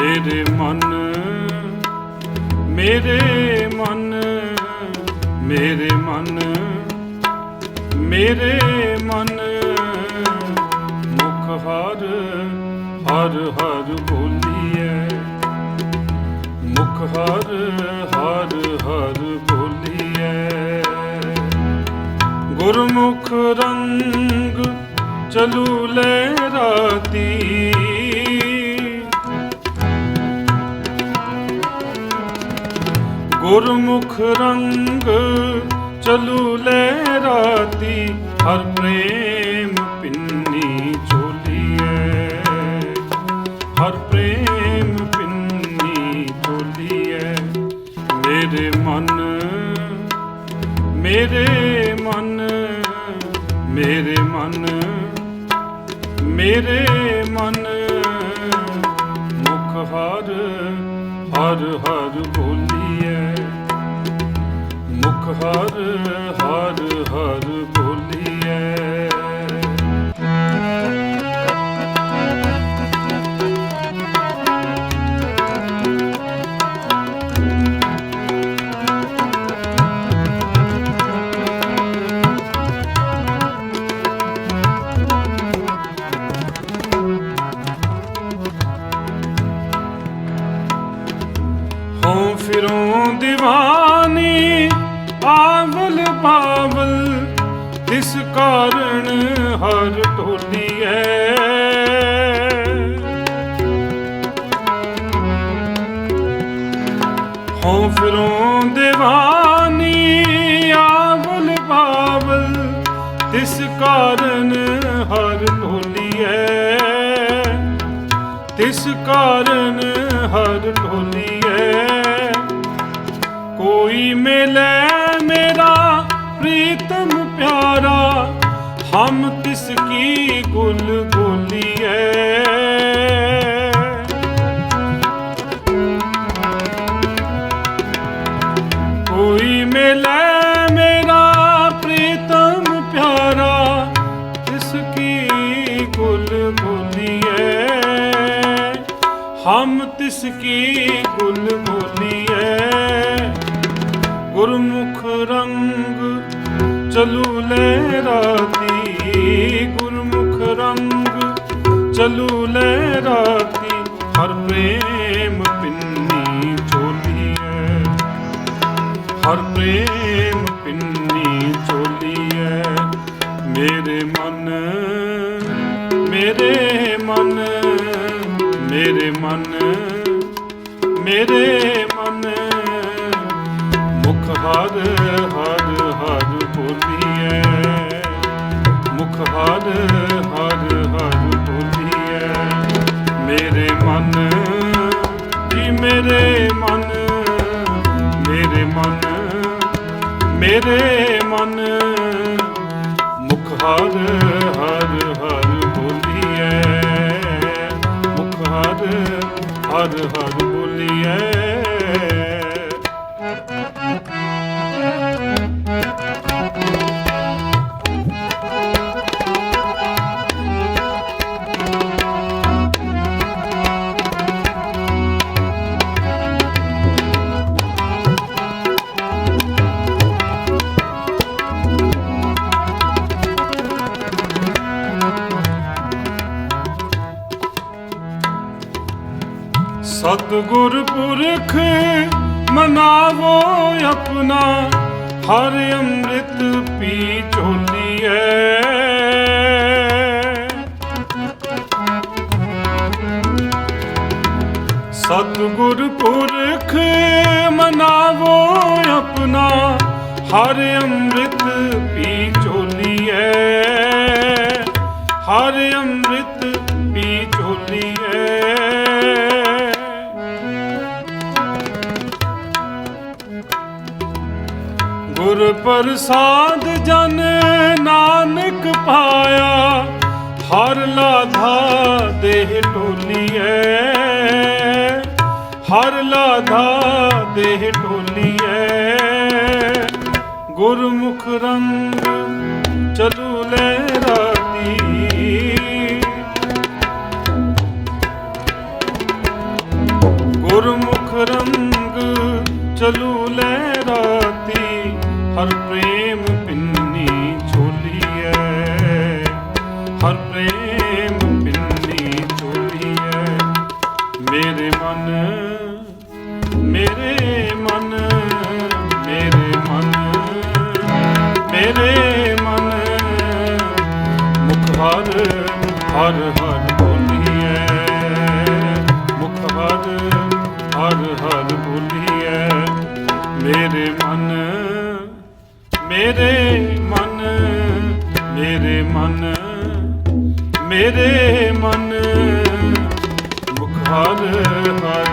ਮੇਰੇ ਮਨ ਮੇਰੇ ਮਨ ਮੇਰੇ ਮਨ ਮੇਰੇ ਮਨ। ਮੁਖ ਹਰ ਹਰ ਹਰ ਬੋਲੀਐ। ਮੁਖ ਹਰ ਹਰ ਹਰ ਬੋਲੀਐ। ਗੁਰਮੁਖ ਰੰਗ ਚਲੂ ਲੈ ਰਾਤੀ। ਗੁਰਮੁਖ ਰੰਗ ਚਲੂ ਲੈ ਰਾਤੀ, ਹਰ ਪ੍ਰੇਮ ਪਿੰਨੀ ਚੋਲੀਐ ਹਰ ਪ੍ਰੇਮ ਪਿੰਨੀ ਚੋਲੀਐ ਮੇਰੇ ਮਨ ਮੇਰੇ ਮਨ ਮੇਰੇ ਮਨ ਮੇਰੇ ਮਨ। ਮੁਖ ਹਰ ਹਰ ਹਰ ਬੋਲੀ। ਹਰ ਹਰ ਹਰ ਬੋਲੀਐ। ਹੋਂ ਫਿਰੋਂ دیਵਾਨੀ ਆਵਲ ਪਾਵਲ ਇਸ ਕਾਰਣ ਹਰ ਢੋਲੀਐ ਹੋਂ ਫਿਰੋਂ ਦੇਵਾਨੀ ਆਵਲ ਪਾਵਲ ਇਸ ਕਾਰਨ ਹਰ ਢੋਲੀਐ ਤਿਸ ਕਾਰਨ ਹਰ ਢੋਲੀਐ ਕੋਈ ਮਿਲੇ ਮੇਰਾ ਪ੍ਰੀਤਮ ਪਿਆਰਾ, ਹਮ ਤਿਸ ਕੀ ਗੁਲ ਗੋਲੀਐ ਕੋਈ ਮਿਲੇ ਮੇਰਾ ਪ੍ਰੀਤਮ ਪਿਆਰਾ, ਤਿਸ ਕੀ ਗੁਲ ਬੋਲੀਐ। ਹਮ ਤਿਸ ਕੀ ਗੁਲ ਬੋਲੀਐ। ਗੁਰਮੁਖ ਚਲੂ ਲੈ ਰਾਤੀ, ਗੁਰਮੁਖ ਰੰਗ। ਚਲੂ ਲੈ ਰਾਤੀ, ਹਰ ਪ੍ਰੇਮ ਪਿੰਨੀ ਚੋਲੀ ਹੈ ਹਰ ਪ੍ਰੇਮ ਪਿੰਨੀ ਚੋਲੀਐ ਮੇਰੇ ਮਨ ਮੇਰੇ ਮਨ ਮੇਰੇ ਮਨ ਮੇਰੇ ਮਨ। ਮੁਖ ਹਰ ਹਰ ਹਰ ਹਰ ਹਰ ਬੋਲੀਐ ਮੇਰੇ ਮਨ, ਜੀ ਮੇਰੇ ਮਨ ਮੇਰੇ ਮਨ ਮੇਰੇ ਮਨ। ਮੁਖ ਹਰ ਹਰ ਹਰ ਬੋਲੀਐ ਮੁਖ ਹਰ ਹਰ ਹਰ ਬੋਲੀਐ ਸਤਿਗੁਰ ਪੁਰਖ, ਮਨਾਵੋ ਆਪਣਾ, ਹਰ ਅੰਮ੍ਰਿਤ ਪੀ ਝੋਲੀਐ ਸਤਿਗੁਰ ਪੁਰਖ, ਮਨਾਵੋ ਆਪਣਾ, ਹਰ ਅੰਮ੍ਰਿਤ ਪੀ ਝੋਲੀਐ ਹਰ ਅੰਮ੍ਰਿਤ ਪੀ ਝੋਲੀ ਪ੍ਰਸਾਦ ਜਨ ਨਾਨਕ ਪਾਇਆ, ਹਰ ਲਾਧਾ ਦੇਹ ਟੋਲੀਐ ਹਰ ਲਾਧਾ ਦੇਹ ਟੋਲੀਐ ਗੁਰਮੁਖ ਰੰਗ ਚਲੂ ਲੈ ਰਾਤੀ। ਗੁਰਮੁਖ ਰੰਗ ਚਲੂ ਲੈ ਰਾਤੀ। ਹਰ ਪ੍ਰੇਮ ਪਿੰਨੀ ਛੋਲੀਐ ਹਰ ਪ੍ਰੇਮ ਪਿੰਨੀ ਛੋਲੀਐ ਮੇਰੇ ਮਨ ਮੇਰੇ ਮਨ ਮੇਰੇ ਮਨ ਮੇਰੇ ਮਨ। ਮੁਖ ਹਰ ਹਰ ਹਰ ਬੋਲੀਐ ਮੁਖ ਹਰ ਹਰ ਹਰ ਬੋਲੀਐ ਮੇਰੇ ਮਨ ਮੇਰੇ ਮਨ ਮੇਰੇ ਮਨ ਮੇਰੇ ਮਨ। ਮੁਖ ਹਰ ਹਰ